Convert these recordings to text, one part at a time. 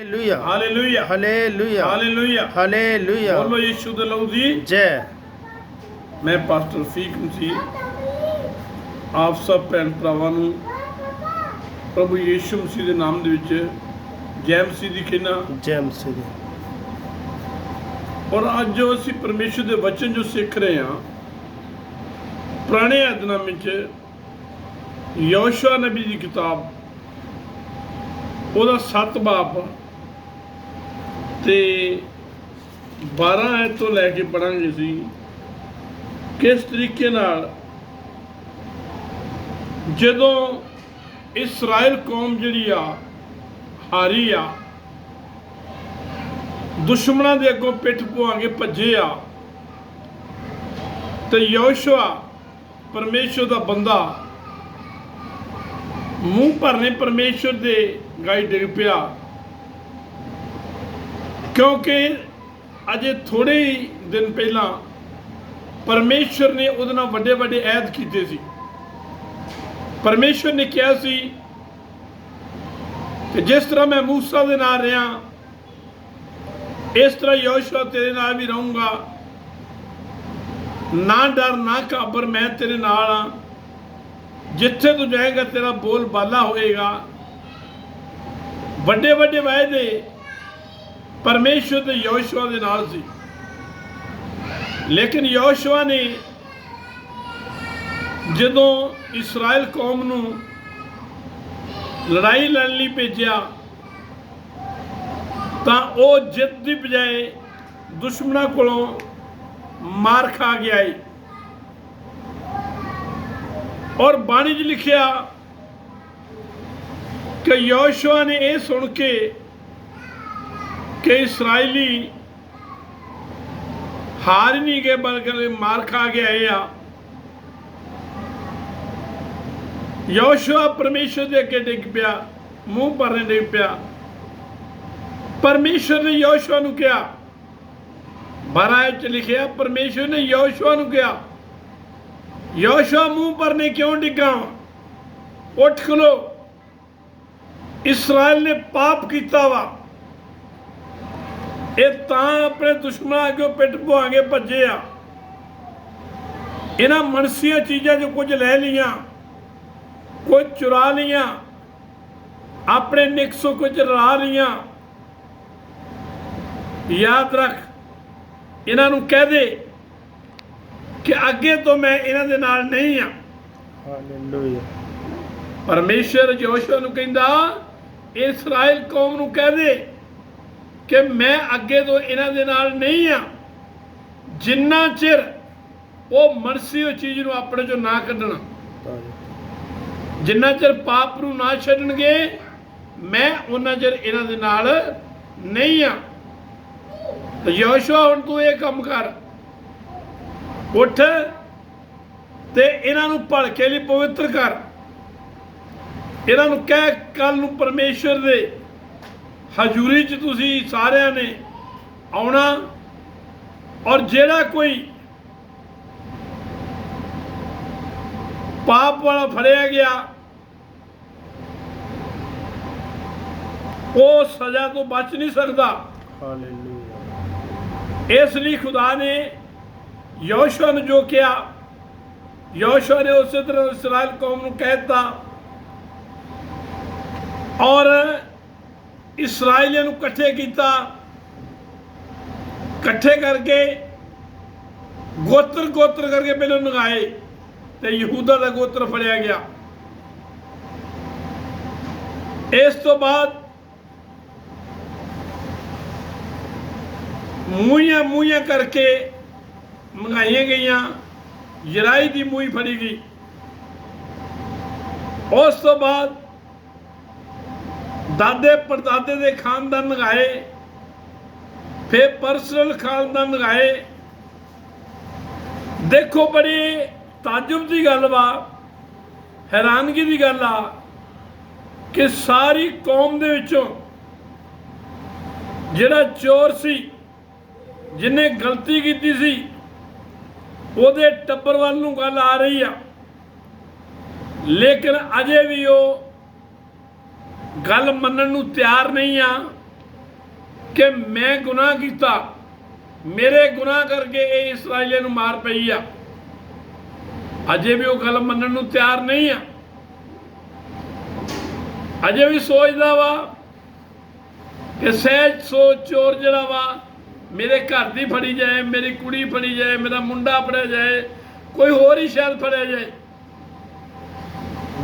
Hallelujah hallelujah hallelujah hallelujah hallelujah ਬੋਲੋ ਯਿਸੂ ਦੇ ਲਹੂ ਦੀ ਜੈ ਮੈਂ ਪਾਸਟਰ ਫੀਕ ਮਸੀਹ ਆਪ ਸਭ ਭੈਣ ਭਰਾਵਾਂ ਨੂੰ ਪ੍ਰਭੂ ਯਿਸੂ ਮਸੀਹ ਦੇ ਨਾਮ ਦੇ ਵਿੱਚ ਜੈ ਮਸੀਹ ਦੀ ਖਿਨਾ ਜੈ ਮਸੀਹ ਦੀ। ਔਰ ਅੱਜ ਜੋ ਅਸੀਂ ਪਰਮੇਸ਼ਰ ਦੇ ਵਚਨ ਜੋ ਸਿੱਖ ਰਹੇ ਹਾਂ ਪੁਰਾਣੇ ਅਧਿਆਇ ਵਿੱਚ ਯੋਸ਼ੂਆ ਨਬੀ ਦੀ ਕਿਤਾਬ ਉਹਦਾ 7 ਬਾਪ ਤੇ 12 ਐਤ ਤੋਂ ਲੈ ਕੇ ਪੜਾਂਗੇ ਸੀ ਕਿਸ ਤਰੀਕੇ ਨਾਲ ਜਦੋਂ ਇਸਰਾਇਲ ਕੌਮ ਜਿਹੜੀ ਆ, ਹਾਰੀ ਆ, ਦੁਸ਼ਮਣਾਂ ਦੇ ਅੱਗੋਂ ਪਿੱਠ ਪੁਆਂਗੇ ਭੱਜੇ ਆ, ਤੇ ਯੋਸ਼ੂਆ ਪਰਮੇਸ਼ਰ ਦਾ ਬੰਦਾ, ਮੂੰਹ ਭਰਨੇ ਪਰਮੇਸ਼ਰ ਦੇ ਗਾਈ ਡਿੱਗ ਪਿਆ ਕਿਉਂਕਿ ਅਜੇ ਥੋੜੇ ਹੀ ਦਿਨ ਪਹਿਲਾਂ ਪਰਮੇਸ਼ਰ ਨੇ ਉਹਦੇ ਨਾਲ ਵੱਡੇ ਵੱਡੇ ਐਦ ਕੀਤੇ ਸੀ। ਪਰਮੇਸ਼ਰ ਨੇ ਕਿਹਾ ਸੀ ਕਿ ਜਿਸ ਤਰ੍ਹਾਂ ਮੈਂ ਮੂਸਾ ਦੇ ਨਾਲ ਰਿਹਾ, ਇਸ ਤਰ੍ਹਾਂ ਯੋਸ਼ੂਆ ਤੇਰੇ ਨਾਲ ਵੀ ਰਹੂੰਗਾ। ਨਾ ਡਰ, ਨਾ ਕਾਬਰ ਮੈਂ ਤੇਰੇ ਨਾਲ ਆ ਜਿੱਥੇ ਤੂੰ ਜਾਏਗਾ, ਤੇਰਾ ਬੋਲ ਬਾਲਾ ਹੋਏਗਾ। ਵੱਡੇ ਵੱਡੇ ਵਾਅਦੇ ਪਰਮੇਸ਼ਵਰ ਤੇ ਯੋਸ਼ੂਆ ਦੇ ਨਾਲ ਸੀ। ਲੇਕਿਨ ਯੋਸ਼ੂਆ ਨੇ ਜਦੋਂ ਇਸਰਾਇਲ ਕੌਮ ਨੂੰ ਲੜਾਈ ਲੜਨ ਲਈ ਭੇਜਿਆ, ਤਾਂ ਉਹ ਜਿੱਤ ਦੀ ਬਜਾਏ ਦੁਸ਼ਮਣਾਂ ਕੋਲੋਂ ਮਾਰ ਖਾ ਗਿਆ ਏ ਔਰ ਬਾਣੀ 'ਚ ਲਿਖਿਆ ਕਿ ਯੋਸ਼ੂਆ ਨੇ ਇਹ ਸੁਣ ਕੇ कि इसराइली हार नहीं गए बल्कि मार खा गया है ਯੋਸ਼ੂਆ ਪਰਮੇਸ਼ਰ ਦੇ ਅੱਗੇ ਡਿੱਗ ਪਿਆ, ਮੂੰਹ ਭਰਨ ਡਿੱਗ ਪਿਆ। ਪਰਮੇਸ਼ਰ ਨੇ ਯੋਸ਼ੂਆ ਨੂੰ ਕਿਹਾ ਬਰਾਇਤ ਲਿਖਿਆ, ਪਰਮੇਸ਼ਰ ਨੇ ਯੋਸ਼ੂਆ ਨੂੰ ਕਿਹਾ, ਯੋਸ਼ੂਆ, ਮੂੰਹ ਭਰਨੇ ਕਿਉਂ ਡਿੱਗਾ? ਉੱਠ ਖਲੋ। ਇਸਰਾਇਲ ਨੇ ਪਾਪ ਕੀਤਾ ਵਾ। ਇਹ ਤਾਂ ਆਪਣੇ ਦੁਸ਼ਮਣਾਂ ਅੱਗੇ ਪਿੱਠ ਪੁਆਂਗੇ ਭੱਜੇ ਆ। ਇਹਨਾਂ ਮਨਸੀਆਂ ਚੀਜ਼ਾਂ ਜੋ ਕੁਝ ਲੈ ਲੀਆਂ ਕੁਝ ਚੁਰਾ ਲੀਆਂ ਆਪਣੇ ਨਿਕਸੋ ਕੁਝ ਰਲਾ ਲੀਆਂ ਯਾਦ ਰੱਖ ਇਹਨਾਂ ਨੂੰ ਕਹਿ ਦੇ ਕਿ ਅੱਗੇ ਤੋਂ ਮੈਂ ਇਹਨਾਂ ਦੇ ਨਾਲ ਨਹੀਂ ਆ। ਹਾਲੇਲੂਇਆ। ਪਰਮੇਸ਼ਰ ਜੋਸ਼ua ਨੂੰ ਕਹਿੰਦਾ ਇਸਰਾਇਲ ਕੌਮ ਨੂੰ ਕਹਿ ਦੇ ਕਿ ਮੈਂ ਅੱਗੇ ਤੋਂ ਇਹਨਾਂ ਦੇ ਨਾਲ ਨਹੀਂ ਆ। ਜਿੰਨਾ ਚਿਰ ਉਹ ਮਨਸੀ ਉਹ ਚੀਜ਼ ਨੂੰ ਆਪਣੇ ਚੋਂ ਨਾ ਕੱਢਣਾ। ਜਿੰਨਾ ਚਿਰ ਪਾਪ ਨੂੰ ਨਾ ਛੱਡਣਗੇ, ਮੈਂ ਉਹਨਾਂ ਚਿਰ ਇਹਨਾਂ ਦੇ ਨਾਲ ਨਹੀਂ ਆ। ਤੇ ਯੋਸ਼ੂਆ, ਹੁਣ ਤੂੰ ਇਹ ਕੰਮ ਕਰ। ਉੱਠ ਤੇ ਇਹਨਾਂ ਨੂੰ ਭਲਕੇ ਲਈ ਪਵਿੱਤਰ ਕਰ। ਇਹਨਾਂ ਨੂੰ ਕਹਿ ਕੱਲ ਨੂੰ ਪਰਮੇਸ਼ਰ ਦੇ ਹਜ਼ੂਰੀ 'ਚ ਤੁਸੀਂ ਸਾਰਿਆਂ ਨੇ ਆਉਣਾ ਔਰ ਜਿਹੜਾ ਕੋਈ ਪਾਪ ਵਾਲਾ ਫੜਿਆ ਗਿਆ ਉਹ ਸਜ਼ਾ ਤੋਂ ਬਚ ਨਹੀਂ ਸਕਦਾ। ਹਾਲੇਲੂਇਆ। ਇਸ ਲਈ ਖੁਦਾ ਨੇ ਯੋਸ਼ੂਆ ਨੂੰ ਜੋ ਕਿਹਾ ਯੋਸ਼ੂਆ ਨੇ ਉਸੇ ਤਰ੍ਹਾਂ ਇਸਰਾਇਲ ਕੌਮ ਨੂੰ ਕਹਿਤਾ ਔਰ ਇਸਰਾਇਲੀਆਂ ਨੂੰ ਇਕੱਠੇ ਕੀਤਾ। ਇਕੱਠੇ ਕਰਕੇ ਗੋਤਰ ਗੋਤਰ ਕਰਕੇ ਪਹਿਲਾਂ ਨਗਾਏ ਤੇ ਯਹੂਦਾ ਦਾ ਗੋਤਰ ਫੜਿਆ ਗਿਆ। ਇਸ ਤੋਂ ਬਾਅਦ ਮੂੰਹਾਂ ਮੂੰਹਾਂ ਕਰਕੇ ਮੰਗਾਈਆਂ ਗਈਆਂ। ਜਰਾਈ ਦੀ ਮੂੰਹ ਫੜੀ ਗਈ। ਉਸ ਤੋਂ ਬਾਅਦ ਦਾਦੇ ਪੜਦਾਦੇ ਦੇ ਖਾਨਦਾਨ ਲਗਾਏ, ਫਿਰ ਪਰਸਨਲ ਖਾਨਦਾਨ ਲਗਾਏ। ਦੇਖੋ ਬੜੀ ਤਾਜੁਬ ਦੀ ਗੱਲ ਵਾ, ਹੈਰਾਨਗੀ ਦੀ ਗੱਲ ਆ ਕਿ ਸਾਰੀ ਕੌਮ ਦੇ ਵਿੱਚੋਂ ਜਿਹੜਾ ਚੋਰ ਸੀ ਜਿਹਨੇ ਗਲਤੀ ਕੀਤੀ ਸੀ, ਉਹਦੇ ਟੱਬਰ ਵੱਲ ਨੂੰ ਗੱਲ ਆ ਰਹੀ ਆ। ਲੇਕਿਨ ਅਜੇ ਵੀ ਉਹ ਗੱਲ ਮੰਨਣ ਨੂੰ ਤਿਆਰ ਨਹੀਂ ਆ ਕਿ ਮੈਂ ਗੁਨਾਹ ਕੀਤਾ। ਮੇਰੇ ਗੁਨਾਹ ਕਰਕੇ ਇਹ ਇਸرائیਲੇ ਨੂੰ ਮਾਰ ਪਈ ਆ। ਅਜੇ ਵੀ ਉਹ ਗੱਲ ਮੰਨਣ ਨੂੰ ਤਿਆਰ ਨਹੀਂ ਆ। ਅਜੇ ਵੀ ਸੋਚਦਾ ਵਾ ਕਿ ਸਹਿਜ ਸੋਚ ਚੋਰ ਜਿਹੜਾ ਵਾ, ਮੇਰੇ ਘਰ ਦੀ ਫੜੀ ਜਾਏ, ਮੇਰੀ ਕੁੜੀ ਫੜੀ ਜਾਏ, ਮੇਰਾ ਮੁੰਡਾ ਫੜਿਆ ਜਾਏ, ਕੋਈ ਹੋਰ ਹੀ ਸ਼ਾਇਦ ਫੜਿਆ ਜਾਏ।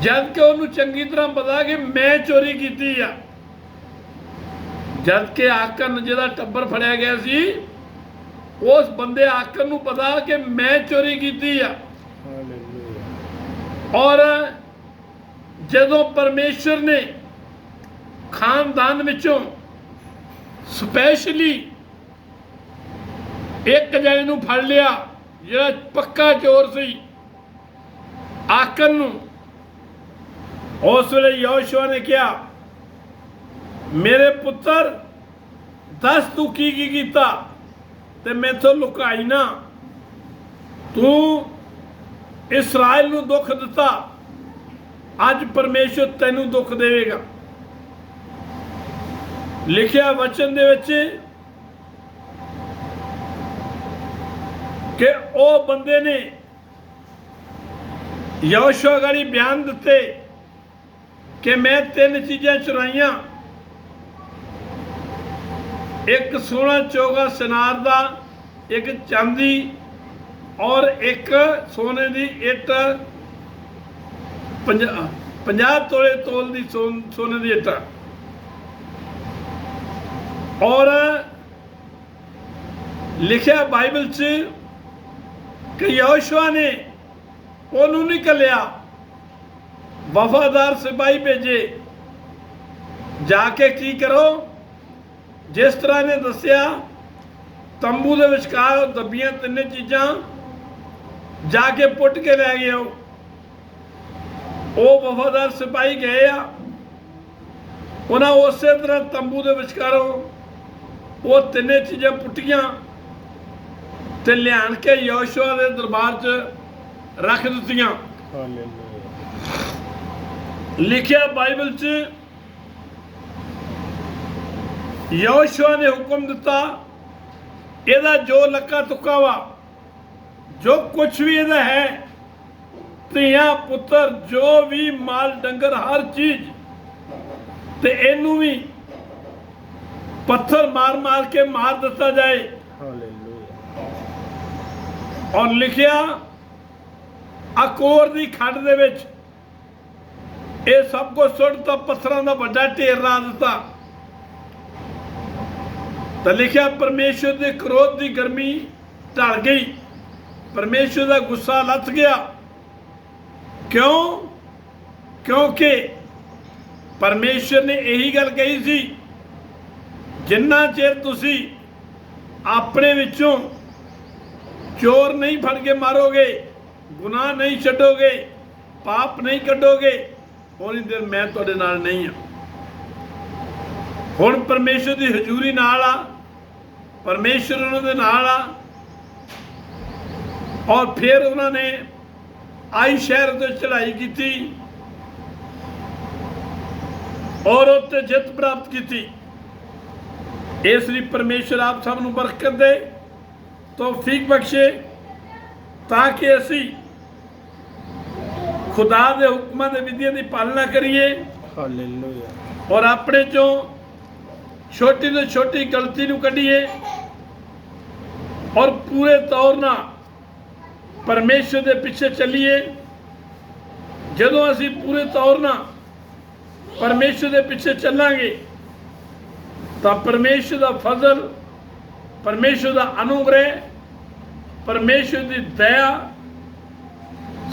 ਜਦ ਕਿ ਉਹਨੂੰ ਚੰਗੀ ਤਰ੍ਹਾਂ ਪਤਾ ਕਿ ਮੈਂ ਚੋਰੀ ਕੀਤੀ ਆ। ਜਦ ਕਿ ਆਕਨ ਜਿਹਦਾ ਟੱਬਰ ਫੜਿਆ ਗਿਆ ਸੀ ਉਸ ਬੰਦੇ ਆਕਨ ਨੂੰ ਪਤਾ ਕਿ ਮੈਂ ਚੋਰੀ ਕੀਤੀ ਆ। ਔਰ ਜਦੋਂ ਪਰਮੇਸ਼ਰ ਨੇ ਖਾਨਦਾਨ ਵਿੱਚੋਂ ਸਪੈਸ਼ਲੀ ਇੱਕ ਜਣੇ ਨੂੰ ਫੜ ਲਿਆ ਜਿਹੜਾ ਪੱਕਾ ਚੋਰ ਸੀ ਆਕਨ ਨੂੰ ਉਸ ਵੇਲੇ ਯੋਸ਼ੂਆ ਨੇ ਕਿਹਾ, ਮੇਰੇ ਪੁੱਤਰ, ਦੱਸ ਤੂੰ ਕੀ ਕੀ ਕੀਤਾ? ਤੇ ਮੈਥੋਂ ਲੁਕਾਈ ਨਾ। ਤੂੰ ਇਸਰਾਇਲ ਨੂੰ ਦੁੱਖ ਦਿੱਤਾ। ਅੱਜ ਪਰਮੇਸ਼ਰ ਤੈਨੂੰ ਦੁੱਖ ਦੇਵੇਗਾ। ਲਿਖਿਆ ਵਚਨ ਦੇ ਵਿੱਚ ਕਿ ਉਹ ਬੰਦੇ ਨੇ ਯਹੋਸ਼ੂਆ ਗਾੜੀ ਬਿਆਨ ਦਿੱਤੇ। ਕਿ ਮੈਂ ਤਿੰਨ ਚੀਜ਼ਾਂ ਚੁਰਾਈਆਂ। ਇੱਕ ਸੋਨਾ ਚੋਗਾ ਸਨਾਰ ਦਾ, ਇੱਕ ਚਾਂਦੀ ਔਰ ਇੱਕ ਸੋਨੇ ਦੀ ਇੱਟ 50 ਤੋਲੇ ਤੋਲ ਦੀ ਸੋਨ- ਸੋਨੇ ਦੀ ਇੱਟ। ਔਰ ਲਿਖਿਆ ਬਾਈਬਲ 'ਚ ਕਿ ਯਹੋਸ਼ੂਆ ਨੇ ਉਹਨੂੰ ਨਹੀਂ ਕੱਲਿਆ। ਵਫਾਦਾਰ ਸਿਪਾਹੀ ਭੇਜੇ। ਜਾ ਕੇ ਕੀ ਕਰੋ? ਜਿਸ ਤਰ੍ਹਾਂ ਨੇ ਦੱਸਿਆ, ਤੰਬੂ ਦੇ ਵਿਚਕਾਰ ਦੱਬੀਆਂ ਤਿੰਨੇ ਚੀਜ਼ਾਂ ਜਾ ਕੇ ਪੁੱਟ ਕੇ ਲੈ ਗਏ ਉਹ। ਉਹ ਵਫਾਦਾਰ ਸਿਪਾਹੀ ਗਏ ਆ। ਉਹਨਾਂ ਉਸੇ ਤਰ੍ਹਾਂ ਤੰਬੂ ਦੇ ਵਿਚਕਾਰੋਂ ਉਹ ਤਿੰਨੇ ਚੀਜ਼ਾਂ ਪੁੱਟੀਆਂ ਤੇ ਲਿਆਣ ਕੇ ਯੋਸ਼ੂਆ ਦੇ ਦਰਬਾਰ 'ਚ ਰੱਖ ਦਿੱਤੀਆਂ। ਹਾਲੇਲੂਇਆ। ਲਿਖਿਆ ਬਾਈਬਲ 'ਚ ਯੋਸ਼ੂਆ ਨੇ ਹੁਕਮ ਦਿੱਤਾ ਇਹਦਾ ਜੋ ਲੱਕਾ ਤੁੱਕਾ ਵਾ ਜੋ ਕੁਝ ਵੀ ਇਹਦਾ ਹੈ ਧੀਆਂ ਪੁੱਤਰ ਜੋ ਵੀ ਮਾਲ ਡੰਗਰ ਹਰ ਚੀਜ਼ ਤੇ ਇਹਨੂੰ ਵੀ ਪੱਥਰ ਮਾਰ ਮਾਰ ਕੇ ਮਾਰ ਦਿੱਤਾ ਜਾਏ। ਹਾਲੇਲੂਇਆ ਔਰ ਲਿਖਿਆ ਅਕੋਰ ਦੀ ਖੱਡ ਦੇ ਵਿੱਚ ਇਹ ਸਭ ਕੁਝ ਸੁੱਟ ਤਾਂ ਪੱਥਰਾਂ ਦਾ ਵੱਡਾ ਢੇਰ ਲਾ ਦਿੱਤਾ। ਤਾਂ ਲਿਖਿਆ, ਪਰਮੇਸ਼ਰ ਦੇ ਕ੍ਰੋਧ ਦੀ ਗਰਮੀ ਢਲ ਗਈ। ਪਰਮੇਸ਼ਰ ਦਾ ਗੁੱਸਾ ਲੱਥ ਗਿਆ। ਕਿਉਂ? ਕਿਉਂਕਿ ਪਰਮੇਸ਼ਰ ਨੇ ਇਹੀ ਗੱਲ ਕਹੀ ਸੀ, ਜਿੰਨਾ ਚਿਰ ਤੁਸੀਂ ਆਪਣੇ ਵਿੱਚੋਂ ਚੋਰ ਨਹੀਂ ਫੜ ਕੇ ਮਾਰੋਗੇ, ਗੁਨਾਹ ਨਹੀਂ ਛੱਡੋਗੇ, ਪਾਪ ਨਹੀਂ ਕੱਢੋਗੇ ਉਨੀ ਦਿਨ ਮੈਂ ਤੁਹਾਡੇ ਨਾਲ ਨਹੀਂ ਹਾਂ ਹੁਣ ਪਰਮੇਸ਼ਰ ਦੀ ਹਜ਼ੂਰੀ ਨਾਲ ਆ, ਪਰਮੇਸ਼ਰ ਉਹਨਾਂ ਦੇ ਨਾਲ ਆ, ਔਰ ਫਿਰ ਉਹਨਾਂ ਨੇ ਆਈ ਸ਼ਹਿਰ ਤੇ ਚੜ੍ਹਾਈ ਕੀਤੀ ਔਰ ਉੱਤੇ ਜਿੱਤ ਪ੍ਰਾਪਤ ਕੀਤੀ। ਇਸ ਲਈ ਪਰਮੇਸ਼ਰ ਆਪ ਸਭ ਨੂੰ ਬਰਕਤ ਦੇ, ਤੌਫੀਕ ਬਖਸ਼ੇ, ਤਾਂ ਕਿ ਅਸੀਂ ਖੁਦਾ ਦੇ ਹੁਕਮਾਂ ਦੇ ਵਿਧੀਆਂ ਦੀ ਪਾਲਣਾ ਕਰੀਏ। ਹਾਲੇਲੂਇਆ। ਔਰ ਆਪਣੇ ਚੋਂ ਛੋਟੀ ਤੋਂ ਛੋਟੀ ਗਲਤੀ ਨੂੰ ਕੱਢੀਏ। ਔਰ ਪੂਰੇ ਤੌਰ ਨਾਲ ਪਰਮੇਸ਼ਰ ਦੇ ਪਿੱਛੇ ਚੱਲੀਏ। ਜਦੋਂ ਅਸੀਂ ਪੂਰੇ ਤੌਰ ਨਾਲ ਪਰਮੇਸ਼ਰ ਦੇ ਪਿੱਛੇ ਚੱਲਾਂਗੇ ਤਾਂ ਪਰਮੇਸ਼ਰ ਦਾ ਫਜ਼ਲ ਪਰਮੇਸ਼ਰ ਦਾ ਅਨੁਗ੍ਰਹਿ ਪਰਮੇਸ਼ਰ ਦੀ ਦਇਆ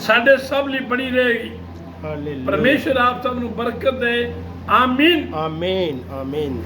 ਸਾਡੇ ਸਭ ਲਈ ਬਣੀ ਰਹੇਗੀ। ਹਾਲੇਲੂਇਆ। ਪਰਮੇਸ਼ਰ ਆਪ ਸਭ ਨੂੰ ਬਰਕਤ ਦੇ। ਆਮੀਨ। ਆਮੀਨ ਆਮੀਨ।